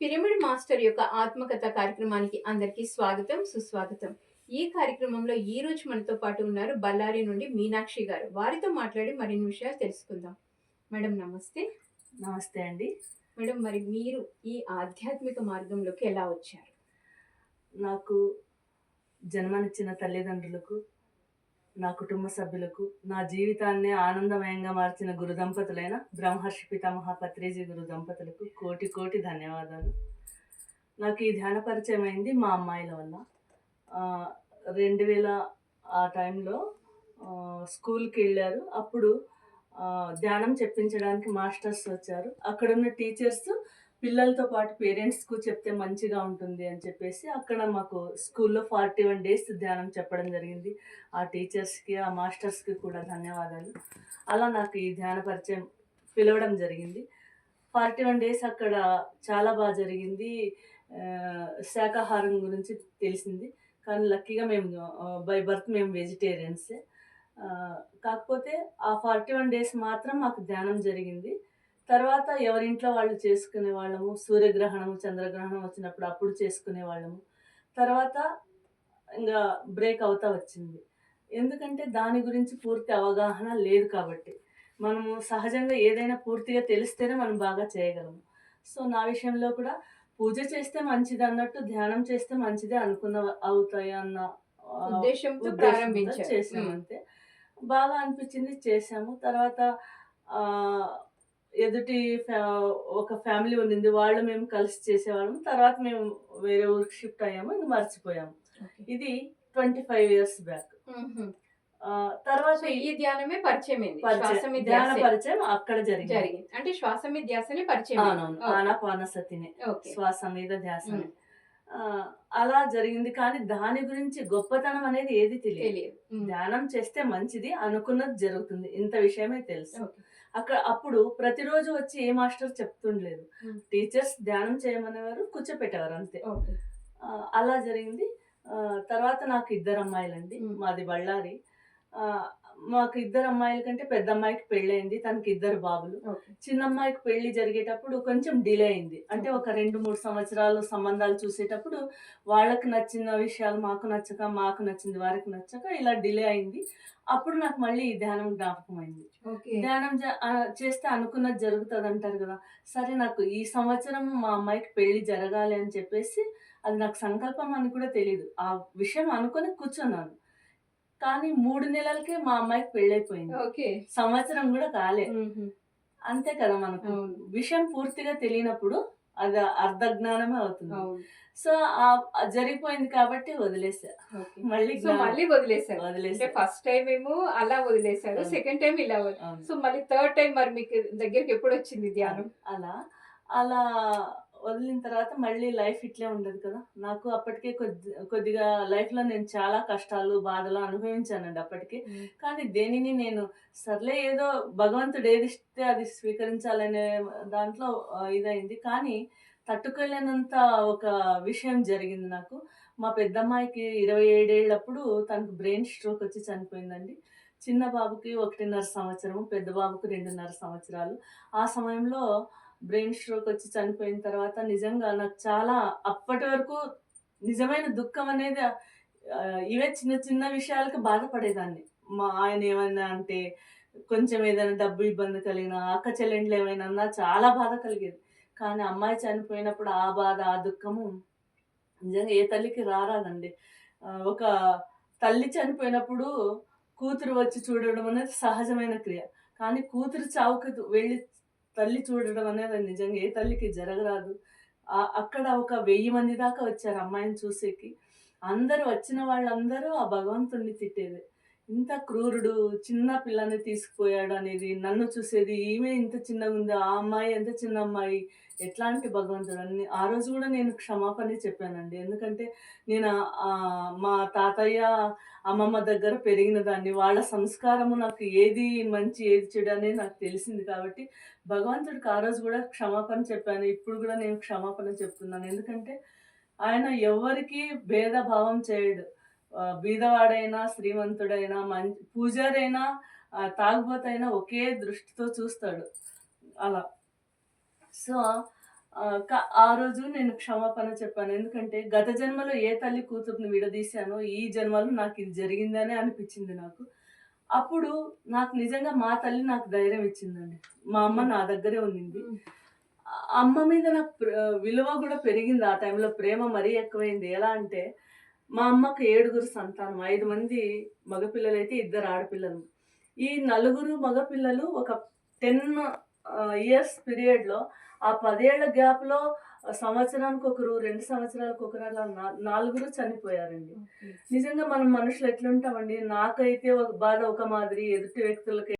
Pyramid master యొక్క ఆత్మకథ కార్యక్రమానికి అందరికీ స్వాగతం సుస్వాగతం. ఈ కార్యక్రమంలో ఈ రోజు మనతో పాటు ఉన్నారు బళ్ళారి నుండి మీనాక్షి గారు. వారితో మాట్లాడి మరిన్ని విషయాలు తెలుసుకుందాం. మేడం నమస్తే. నమస్తే అండి. మేడం మరి మీరు ఈ ఆధ్యాత్మిక మార్గంలోకి ఎలా వచ్చారు? నాకు జన్మనిచ్చిన తల్లిదండ్రులకు నా కుటుంబ సభ్యులకు నా జీవితాన్ని ఆనందమయంగా మార్చిన గురు దంపతులైన బ్రహ్మర్షి పితామహ పత్రేజీ గురు దంపతులకు కోటి కోటి ధన్యవాదాలు. నాకు ఈ ధ్యాన పరిచయం అయింది మా అమ్మాయిల వల్ల. రెండు వేల ఆ టైంలో స్కూల్కి వెళ్ళారు. అప్పుడు ధ్యానం చెప్పించడానికి మాస్టర్స్ వచ్చారు. అక్కడున్న టీచర్స్ పిల్లలతో పాటు పేరెంట్స్కు చెప్తే మంచిగా ఉంటుంది అని చెప్పేసి అక్కడ మాకు స్కూల్లో ఫార్టీ వన్ డేస్ ధ్యానం చెప్పడం జరిగింది. ఆ టీచర్స్కి ఆ మాస్టర్స్కి కూడా ధన్యవాదాలు. అలా నాకు ఈ ధ్యాన పరిచయం పిలవడం జరిగింది. ఫార్టీ వన్ డేస్ అక్కడ చాలా బాగా జరిగింది. శాకాహారం గురించి తెలిసింది. కానీ లక్కీగా మేము బై బర్త్ మేము వెజిటేరియన్సే కాకపోతే ఆ ఫార్టీ వన్ డేస్ మాత్రం మాకు ధ్యానం జరిగింది. తర్వాత ఎవరింట్లో వాళ్ళు చేసుకునే వాళ్ళము సూర్యగ్రహణము చంద్రగ్రహణం వచ్చినప్పుడు అప్పుడు చేసుకునే వాళ్ళము. తర్వాత ఇంకా బ్రేక్ అవుతా వచ్చింది. ఎందుకంటే దాని గురించి పూర్తి అవగాహన లేదు కాబట్టి. మనము సహజంగా ఏదైనా పూర్తిగా తెలిస్తేనే మనం బాగా చేయగలము. సో నా విషయంలో కూడా పూజ చేస్తే మంచిది అన్నట్టు ధ్యానం చేస్తే మంచిదే అనుకున్న అవుతాయి అన్న ఉద్దేశంతో చేసాము. అంతే. బాగా అనిపించింది చేసాము తర్వాత ఎదుటి ఫ్యా- ఒక ఫ్యామిలీ ఉండింది వాళ్ళు మేము కలిసి చేసేవాళ్ళము తర్వాత మేము వేరే ఊరికి షిఫ్ట్ అయ్యాము ఇంక మర్చిపోయాము. ఇది ట్వంటీ ఫైవ్ ఇయర్స్ బ్యాక్. తర్వాత ఈ ధ్యానమే పరిచయం ధ్యాన ధ్యాసే. పరిచయం అక్కడ జరిగింది. అంటే శ్వాస మీద ధ్యాసనే పరిచయం. అవునవును ఓకే. శ్వాస మీద ధ్యాస ఉమ్. ఆ, అలా జరిగింది కానీ దాని గురించి గొప్పతనం అనేది ఏది తెలియదు. ధ్యానం చేస్తే మంచిది అనుకున్నది జరుగుతుంది. ఇంత విషయమే తెలుసు. అక్కడ అప్పుడు ప్రతిరోజు వచ్చి ఏ మాస్టర్ చెప్తుండలేదు. Hmm. టీచర్స్ ధ్యానం చేయమనేవారు కూర్చోపెట్టేవారు అంతే. అలా జరిగింది. తర్వాత నాకు ఇద్దరు అమ్మాయిలండి. Hmm. మాది బళ్ళారి. మాకు ఇద్దరు అమ్మాయిల కంటే పెద్ద అమ్మాయికి పెళ్ళయింది తనకి ఇద్దరు బాబులు. చిన్న అమ్మాయికి పెళ్ళి జరిగేటప్పుడు కొంచెం డిలే అయింది. అంటే ఒక రెండు మూడు సంవత్సరాలు సంబంధాలు చూసేటప్పుడు వాళ్ళకి నచ్చిన విషయాలు మాకు నచ్చక మాకు నచ్చింది వారికి నచ్చక ఇలా డిలే అయింది. అప్పుడు నాకు మళ్ళీ ఈ ధ్యానం జ్ఞాపకం అయింది. ధ్యానం చేస్తే అనుకున్నది జరుగుతుంది అంటారు కదా. సరే నాకు ఈ సంవత్సరం మా అమ్మాయికి పెళ్ళి జరగాలి అని చెప్పేసి అది నాకు సంకల్పం అని కూడా తెలియదు ఆ విషయం అనుకుని కూర్చున్నాను. కానీ మూడు నెలలకే మా అమ్మాయికి పెళ్ళైపోయింది ఓకే. సంవత్సరం కూడా కాలే. అంతే కదా మనకు. విషయం పూర్తిగా తెలియనప్పుడు అది అర్ధ జ్ఞానమే అవుతుంది. సో జరిగిపోయింది కాబట్టి వదిలేసా ఓకే. మళ్ళీ సో మళ్ళీ వదిలేశారు అంటే వదిలేసా ఫస్ట్ టైం ఏమో అలా వదిలేశారు అవును. సెకండ్ టైం ఇలా. సో మళ్ళీ థర్డ్ టైం మరి మీకు దగ్గరికి ఎప్పుడు వచ్చింది ధ్యానం అలా అలా వదిలిన తర్వాత మళ్ళీ లైఫ్ ఇట్లే ఉండదు కదా. నాకు అప్పటికే కొద్ది కొద్దిగా లైఫ్లో నేను చాలా కష్టాలు బాధలు అనుభవించానండి అప్పటికి. కానీ దేనిని నేను సర్లే ఏదో భగవంతుడు ఏది ఇస్తే అది స్వీకరించాలనే దాంట్లో ఇదైంది. కానీ తట్టుకోలేనంత ఒక విషయం జరిగింది నాకు. మా పెద్దమ్మాయికి ఇరవై ఏడేళ్ళప్పుడు తనకు బ్రెయిన్ స్ట్రోక్ వచ్చి చనిపోయిందండి. చిన్న బాబుకి ఒకటిన్నర సంవత్సరం పెద్ద బాబుకి రెండున్నర సంవత్సరాలు. ఆ సమయంలో బ్రెయిన్ స్ట్రోక్ వచ్చి చనిపోయిన తర్వాత నిజంగా నాకు చాలా అప్పటి వరకు నిజమైన దుఃఖం అనేది ఇవే చిన్న చిన్న విషయాలకు బాధపడేదాన్ని. మా ఆయన ఏమైనా అంటే కొంచెం ఏదైనా డబ్బు ఇబ్బంది కలిగినా అక్క చెల్లెండ్లు ఏమైనా చాలా బాధ కలిగేది. కానీ అమ్మాయి చనిపోయినప్పుడు ఆ బాధ ఆ దుఃఖము నిజంగా ఏ తల్లికి రారాదండి. ఒక తల్లి చనిపోయినప్పుడు కూతురు వచ్చి చూడడం అనేది సహజమైన క్రియ. కానీ కూతురు చావుకు వెళ్ళి తల్లి చూడడం అనేది నిజంగా ఏ తల్లికి జరగరాదు. అక్కడ ఒక వెయ్యి మంది దాకా వచ్చారు అమ్మాయిని చూసేకి. అందరూ వచ్చిన వాళ్ళందరూ ఆ భగవంతుణ్ణి తిట్టేది. ఇంత క్రూరుడు చిన్న పిల్లని తీసుకుపోయాడు అనేది నన్ను చూసేది ఈమె ఇంత చిన్నగా ఉంది ఆ అమ్మాయి ఎంత చిన్న అమ్మాయి ఎట్లాంటి భగవంతుడు? అని ఆ రోజు కూడా నేను క్షమాపణ చెప్పానండి. ఎందుకంటే నేను మా తాతయ్య అమ్మమ్మ దగ్గర పెరిగిన దాన్ని వాళ్ళ సంస్కారము నాకు ఏది మంచి ఏది చెడు అనేది నాకు తెలిసింది కాబట్టి భగవంతుడికి ఆ రోజు కూడా క్షమాపణ చెప్పాను. ఇప్పుడు కూడా నేను క్షమాపణ చెప్తున్నాను. ఎందుకంటే ఆయన ఎవరికి భేదభావం చేయడు. బీదవాడైనా శ్రీమంతుడైనా మంచి పూజారైనా తాగుబోతైనా ఒకే దృష్టితో చూస్తాడు. అలా. సో ఆ, రోజు నేను క్షమాపణ చెప్పాను. ఎందుకంటే గత జన్మలో ఏ తల్లి కూతుర్ని విడదీశానో ఈ జన్మలో నాకు ఇది జరిగిందని అనిపించింది నాకు. అప్పుడు నాకు నిజంగా మా తల్లి నాకు ధైర్యం ఇచ్చిందండి. మా అమ్మ నా దగ్గరే ఆ అమ్మ మీద నాకు విలువ కూడా పెరిగింది ఆ టైంలో. ప్రేమ మరీ ఎక్కువైంది. ఎలా అంటే మా అమ్మకు ఏడుగురు సంతానం ఐదు మంది మగపిల్లలు అయితే ఇద్దరు ఆడపిల్లలు. ఈ నలుగురు మగపిల్లలు ఒక టెన్ ఇయర్స్ పీరియడ్లో ఆ పదేళ్ళ గ్యాప్లో సంవత్సరానికి ఒకరు రెండు సంవత్సరాలకు ఒకరు అలా నాలుగురు చనిపోయారండి. నిజంగా మనం మనుషులు ఎట్లుంటామండి? నాకైతే ఒక బాధ ఒక మాదిరి ఎదుటి వ్యక్తులకి